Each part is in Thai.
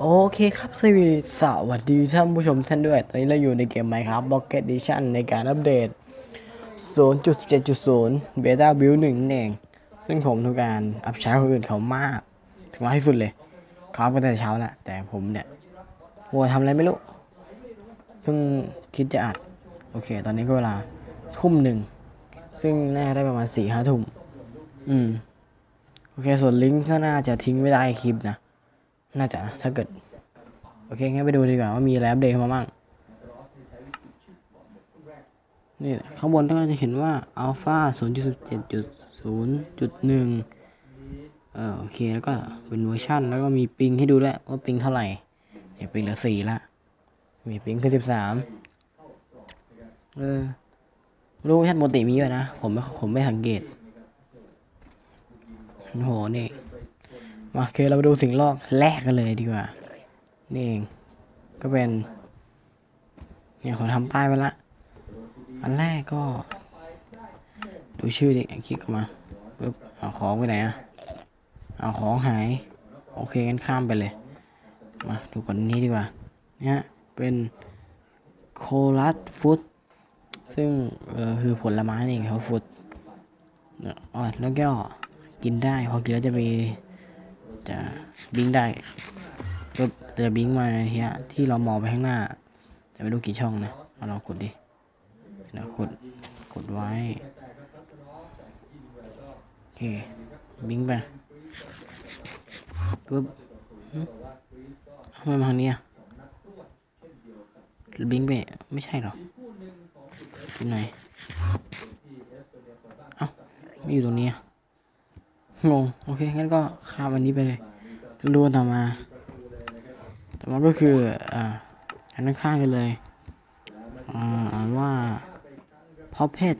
โอเคครับสวีสวัสดีท่านผู้ชมท่านด้วย ตอนนี้เราอยู่ในเกม Minecraft Pocket Edition ในการอัปเดต0.7.0 Beta Build 1นั่นเองซึ่งผมทำการอัพช้คนอื่นเขามาก ถึงมากที่สุดเลยเขาอัพกันแต่เช้าแหละแต่ผมเนี่ยมัวทำอะไรไม่รู้ เพิ่งคิดจะอัด โอเค ตอนนี้ก็เวลาทุ่มหนึ่ง ซึ่งน่าได้ประมาณสี่ห้าทุ่ม อืม โอเค ส่วนลิงก์ก็น่าจะทิ้งไว้ใต้คลิปนะ น่าจะนะถ้าเกิด โอเคงั้นไปดูดีกว่าว่ามีอะไรอัปเดตเขามาบ้าง นี่ข้างบนก็จะเห็นว่า Alpha 0.17.0.1เออโอเคแล้วก็เป็นเวอร์ชันแล้วก็มีปิงให้ดูด้วว่าปิงเท่าไหร่เนี่ยปิงเหลือสี่ละ มีปิงคือสิบสามเออรู้ว่าชันปกติมีด้วยนะ ผมไม่ผมไม่สังเกตโหนี่ มาโอเคเราไปดูสิ่งลอกแรกกันเลยดีกว่า นี่เอง ก็เป็น เนี่ยผมทำป้ายไว้ละ อันแรกก็ ดูชื่อดิคลิกเข้ามาปึ๊บเอาของไปไหนอะเอาของหาย โอเคงั้นข้ามไปเลย มาดูก่อนนี้ดีกว่า เนี่ยเป็นโคลัสฟุตซึ่งเออคือผลไม้นี่เองครับฟุตเนี่ยอ๋อแล้วก็กินได้ พอกินแล้วจะไป จะบิงได้ก็จะบิงมาเฮียที่เรามองไปข้างหน้าแต่ไม่รู้กี่ช่องนะเอาเรากดดิเดี๋ยวกดกดไว้โอเคบิงไปปึ๊บทำไมมาทางนี้อะบิงไปไม่ใช่หรอที่ไหนเอ้าไม่อยู่ตรงนี้อะ งงโอเคงั้นก็ข้ามอันนี้ไปเลยรู้ต่อมา ต่อมาก็คืออ่าอันนั้นข้างกันเลยอ่าว่าพอเพช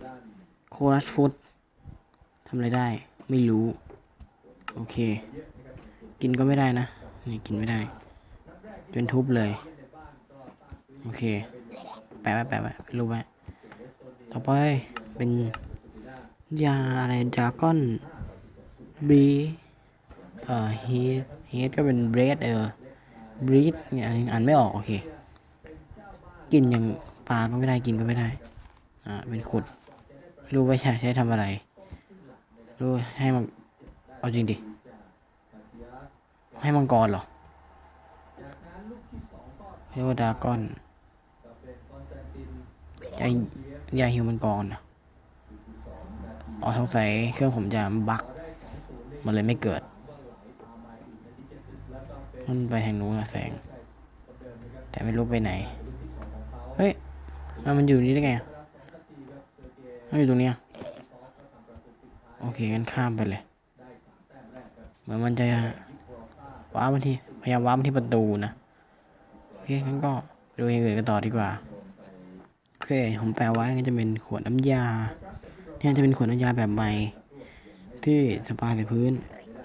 โครัสฟูดทำอะไรได้ ไม่รู้ โอเค กินก็ไม่ได้นะ นี่กินไม่ได้ เป็นทุบเลย โอเค แปะไว้แปะไว้เป็นรูปไว้ต่อไปเป็นยาอะไรดราก้อน บีเอ่อเฮดเฮดก็เป็นเบรดเออบรีดเนี่ยอ่านไม่ออก โอเค กินอย่างปลาก็ไม่ได้กินก็ไม่ได้ อ่า เป็นขุด รู้ว่าใช้ใช้ทำอะไร รู้ให้มัน เอาจริงดิ ให้มังกรเหรอเรียกว่าดาก้อนยายาฮิวมังกรนะอ๋อสงสัยเครื่องผมจะบั๊ก มันเลยไม่เกิด มันไปทางนู้นอะแสง แต่ไม่รู้ไปไหน เฮ้ยมันมันอยู่นี่ได้ไงมันอยู่ตรงเนี้ยโอเคงั้นข้ามไปเลย เหมือนมันจะว้ามาที่พยายามว้ามาที่ประตูนะโอเคงั้นก็ดูอย่างอื่นกันต่อดีกว่าโอเคผมแปลไว้ก็จะเป็นขวดน้ำยาเนี่ยจะเป็นขวดน้ำยาแบบใหม่ ที่สปาใส่พื้น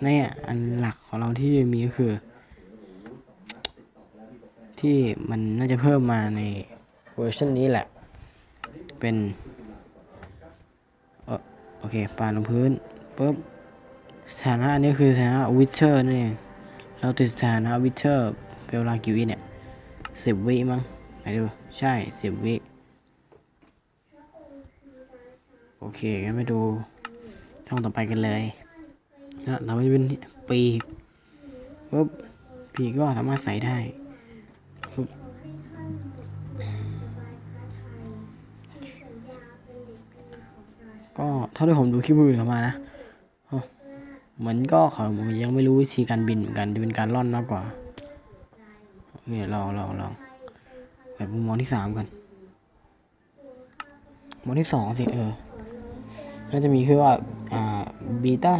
เนี่ยอันหลักของเราที่มีก็คือ ที่มันน่าจะเพิ่มมาในเวอร์ชันนี้แหละ เป็นอโอเคปาลงพื้นปุ๊บสถานะอันนี้คือสถานะวิเชอร์นั่เองเราติดสถานะวิเชอร์เป็นเวลากี่วิเนี่ยสิบวิมั้งไหนดูใช่สิบวิ โอเคงั้นไปดู ช่องต่อไปกันเลยนะเราจะเป็นปีกปุ๊บปีกก็สามารถใส่ได้ก็เท่าที่ผมดูคลิปอื่นเขามานะเหมือนก็เขายังไม่รู้วิธีการบินเหมือนกันจะเป็นการล่อนมากกว่าโอเคลองลองลองแบบมุมมองที่สามกันมองที่สองสิเออน่าจะมีคือว่า บีต้า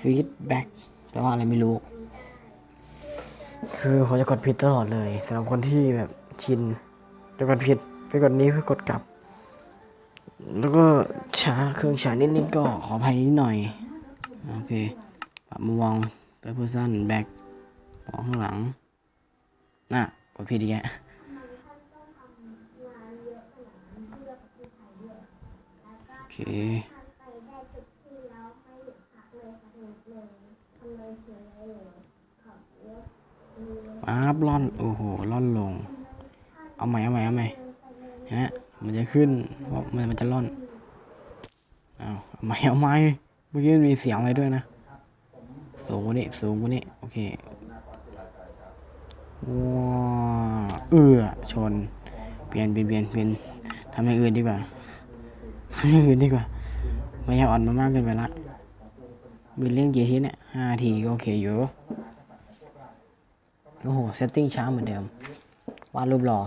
ฟีดแบ็กแปลว่าอะไรไม่รู้ คือเขาจะกดผิดตลอดเลยสำหรับคนที่แบบชิน จะกดผิดไปกดนี้เพื่อกดกลับ แล้วก็ช้าเครื่องช้านิดๆก็ขออภัยนิดหน่อย โอเคปรับมุมมองไปเพอร์ซันแบ็กมองข้างหลัง น่ะ กดผิดอีกแล้วโอเค ป๊าบล่อน โอ้โห ล่อนลง เอาใหม่ เอาใหม่ เอาใหม่ฮะ มันจะขึ้นเพราะมันมันจะล่อน เอาเอาใหม่ เอาใหม่ เมื่อกี้มันมีเสียงอะไรด้วยนะ สูงกว่านี้ สูงกว่านี้ โอเคว้าเอือชน เปลี่ยนเปลี่ยนเปลี่ยนเปลี่ยนทำอย่างอื่นดีกว่าทำอย่างอื่นดีกว่าไม่อยากอ่อนมามากเกินไปละบินเล่นกี่ทีเนี่ยห้าทีก็โอเคอยู่ โอ้โห เซตติ้งช้าเหมือนเดิม วาดรูปหล่อ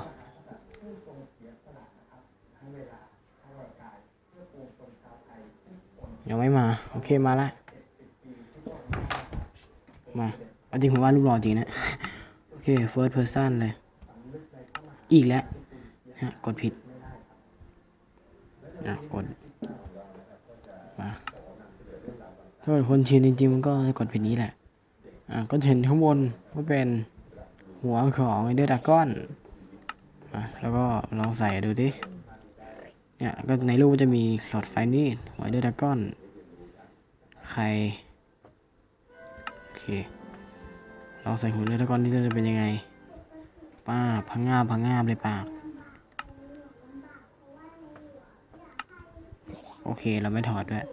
ยังไม่มา โอเคมาละ มาเอาจริงผมวาดรูปหล่อจริงนะ โอเค first person เลย อีกแล้วฮะกดผิดอะกด มา ถ้าเป็นคนชินจริงๆ มันก็จะกดผิดนี้แหละ อะก็เห็นข้างบนก็เป็น หัวของไอเดอร์ดากอนแล้วก็ลองใส่ดูดิเนี่ยก็ในรูปจะมีหลอดไฟนี่หัวเดอร์ดากอนใครโอเคลองใส่หัวเดอร์ดากอนนี่จะเป็นยังไง ป้าพังงาบพังงาบเลยปากโอเคเราไม่ถอดด้วย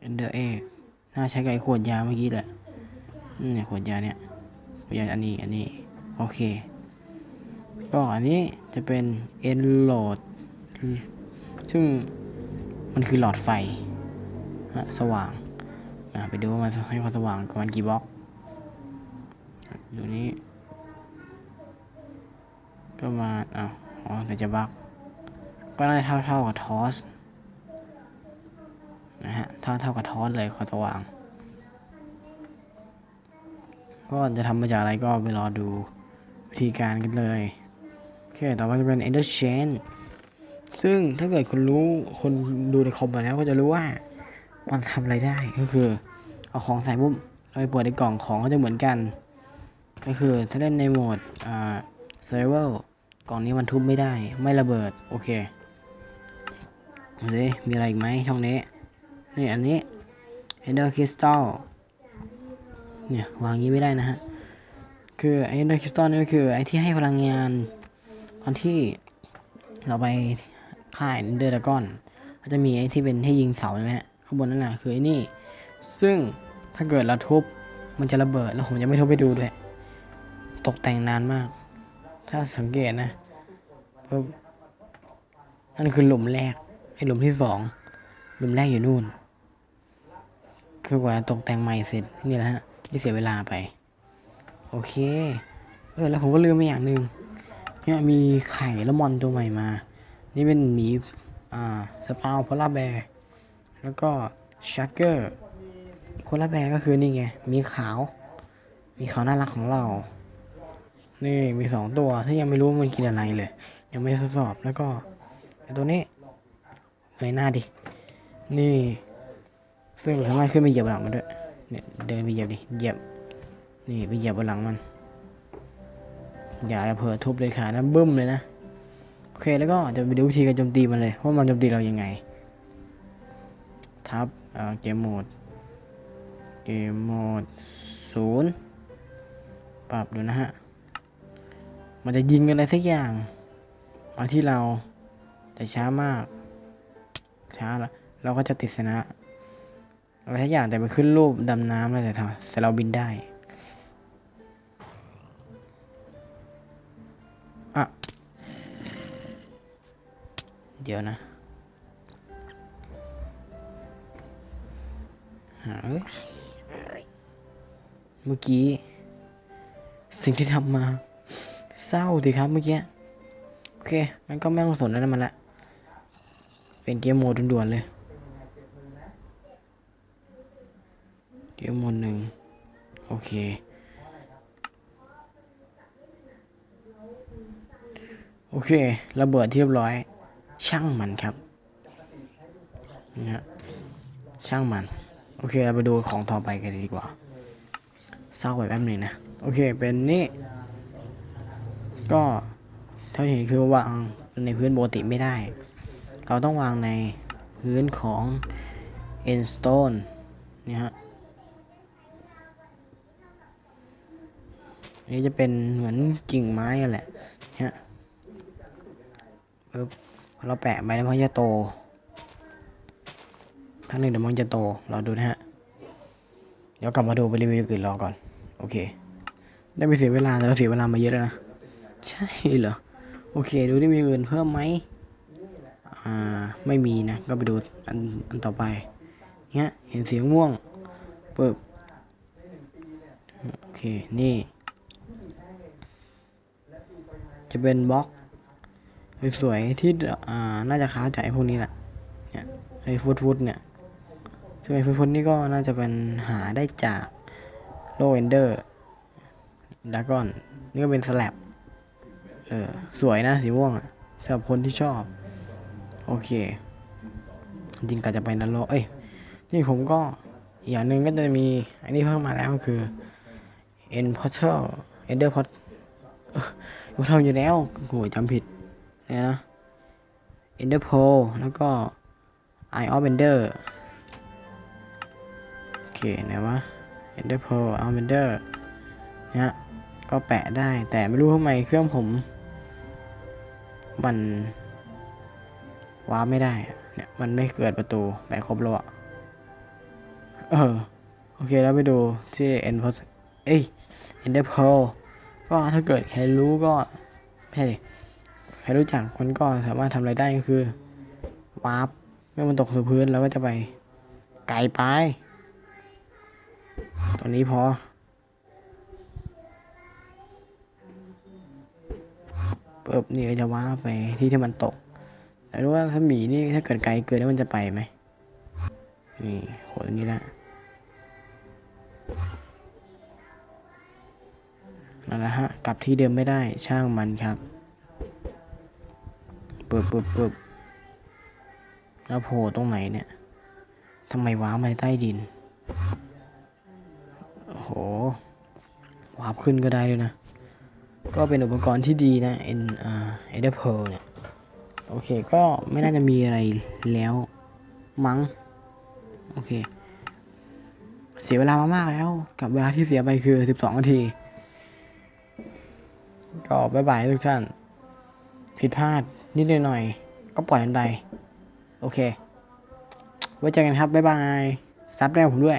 เอนเดอร์เอกน่าใช้ไอ้ขวดยาเมื่อกี้แหละเนี่ยขวดยาเนี่ย ขวดยาอันนี้อันนี้ โอเคก็อันนี้จะเป็นเอนโหลดซึ่งมันคือหลอดไฟฮะสว่างไปดูว่ามันให้ความสว่างประมาณกี่บล็อกดูนี้ประมาณอ้าวอ๋อแต่จะบักก็น่าจะเท่าเท่าๆกับทอสนะฮะเท่าเท่ากับทอสเลยความสว่าง ก็จะทำมาจากอะไรก็ไปรอดูวิธีการกันเลยโอเคต่อไปจะเป็น Ender Chain ซึ่งถ้าเกิดคนรู้คนดูในคอมมาแล้วก็จะรู้ว่ามันทำอะไรได้ก็คือ เอาของใส่ปุ๊บเราไปเปิดในกล่องของก็จะเหมือนกัน ก็คือถ้าเล่นในโหมดอ่า survival กล่องนี้มันทุบไม่ได้ไม่ระเบิด โอเคดูสิมีอะไรอีกไหมช่องนี้ นี่อันนี้ Ender Crystal เนี่ยวางงี้ไม่ได้นะฮะ คือไอ้ Ender Crystal นี่ก็คือไอ้ที่ให้พลังงานตอนที่เราไปค่าย Ender Dragon ก็จะมีไอ้ที่เป็นให้ยิงเสาใช่ไหมฮะข้างบนนั่นแหละคือไอ้นี่ ซึ่งถ้าเกิดเราทุบมันจะระเบิดแล้วผมจะไม่ทุบไปดูด้วย ตกแต่งนานมาก ถ้าสังเกตนะนั่นคือหลุมแรกไอ้หลุมที่สองหลุมแรกอยู่นู่น คือกว่าตกแต่งใหม่เสร็จนี่แหละฮะ ที่เสียเวลาไป โอเค เออแล้วผมก็ลืมไปอย่างหนึ่งเนี่ยมีไข่แล้วมอนตัวใหม่มา นี่เป็นหมีอ่าสปาวโพลาแบร์แล้วก็ชักเกอร์โพลาแบร์ก็คือนี่ไงมีขาว มีขาวน่ารักของเรา นี่มีสองตัวที่ยังไม่รู้ว่ามันกินอะไรเลย ยังไม่ทดสอบแล้วก็ตัวนี้เงยหน้าดิ นี่ซึ่งสามารถขึ้นไปเหยียบหลังมันด้วย เนี่ยเดินไปเหยียบดิเหยียบนี่ไปเหยียบบนหลังมัน อย่าเผลอทุบเลยขานะบึ้มเลยนะโอเคแล้วก็จะไปดูวิธีการโจมตีมันเลยว่ามันโจมตีเรายังไง ทับเกมโหมดเกมโหมดศูนย์ปรับดูนะฮะ มันจะยิงอะไรสักอย่าง มาที่เราแต่ช้ามาก ช้าละเราก็จะติดชนะ อะไรทุกอย่างแต่มันขึ้นรูปดำน้ำเลยแต่ทำแต่เราบินได้อะเดี๋ยวนะเมื่อกี้ สิ่งที่ทำมา เศร้าสิครับเมื่อกี้โอเคงั้นก็ไม่ต้องสนแล้วมันละ เป็นเกมโหมดด่วนๆเลย เกมโหมดหนึ่งโอ เค โอเค ระเบิดที่เรียบร้อย ช่างมันครับนี่ฮะช่างมัน โอเค เราไปดูของต่อไปกันดีกว่าเศร้าไปแป๊บหนึ่งนะ โอเค เป็นนี่ ก็เท่าที่เห็นคือวางในพื้นปกติไม่ได้ เราต้องวางในพื้นของ e n stone นี่ฮะ อันนี้จะเป็นเหมือนกิ่งไม้กันแหละเนี่ยปึ๊บพอเราแปะไปแล้วมันจะโตพักหนึ่งเดี๋ยวมันจะโตเรอดูนะฮะเดี๋ยวกลับมาดูไปรีวิวอื่นรอก่อน โอเค ได้ไปเสียเวลาแต่เราเสียเวลามาเยอะแล้วนะ ใช่เหรอ โอเค ดูที่มีอื่นเพิ่มไหมอ่า ไม่มีนะ ก็ไปดูอันอันต่อไปเนี้ย เห็นสีม่วงปึ๊บโอเค นี่ จะเป็นบล็อกสวยๆที่อ่าน่าจะค้าจากไอ้พวกนี้แหละเนี่ยไอ้ฟุตฟุตเนี่ยซึ่งไอ้ฟุตฟุตนี่ก็น่าจะเป็นหาได้จากโลเอนเดอร์ดากอนนี่ก็เป็นสแลบเออสวยนะสีม่วงอะสำหรับคนที่ชอบ โอเค จริงก็จะไปนันโลกเอ้ยนี่ผมก็อย่างหนึ่งก็จะมี อันนี้เพิ่มมาแล้วก็คือ e n Portal Ender Pot เออผ มทำอยู่แล้วโหจำผิดนะนะ Ender p o l แล้วก็ Eye of Ender โอเคไหนวะ Ender p o l Eye of Ender เนี่ยก็แปะได้แต่ไม่รู้ทำไมเครื่องผม มันว้าไม่ได้เนี่ยมันไม่เกิดประตูแปะครบแล้วอะเออ โอเคแล้วไปดูที่ End Pot เอ้ย Ender p o l ก็ถ้าเกิดใครรู้ก็ไม่ใช่ใครรู้จักคนก็สามารถทำอะไรได้ก็คือวาร์ปเมื่อมันตกสู่พื้นเราก็จะไปไกลไปตรงนี้พอ เปิบนี่จะว้าร์ปไปที่ที่มันตก แต่รู้ว่าถ้าหมีนี่ถ้าเกิดไกลเกินแล้วมันจะไปไหมนี่โหตรงนี้ละ นั่นแหละฮะกลับที่เดิมไม่ได้ช่างมันครับเปิบเปิบปิบแล้วโผล่ตรงไหนเนี่ยทำไมว้ามาในใต้ดินโอ้โหวาร์ปขึ้นก็ได้ด้วยนะ ก็เป็นอุปกรณ์ที่ดีนะเอ็นอ่าเอเดอร์เพลเนี่ย โอเค ก็ไม่น่าจะมีอะไรแล้วมั้ง โอเค เสียเวลามามากแล้ว กับเวลาที่เสียไปคือ 12นาที ก็บายบายทุกท่าน ผิดพลาดนิดหน่อย ก็ปล่อยมันไป โอเค ไว้เจอกันครับ บ๊ายบาย ซับแนวผมด้วย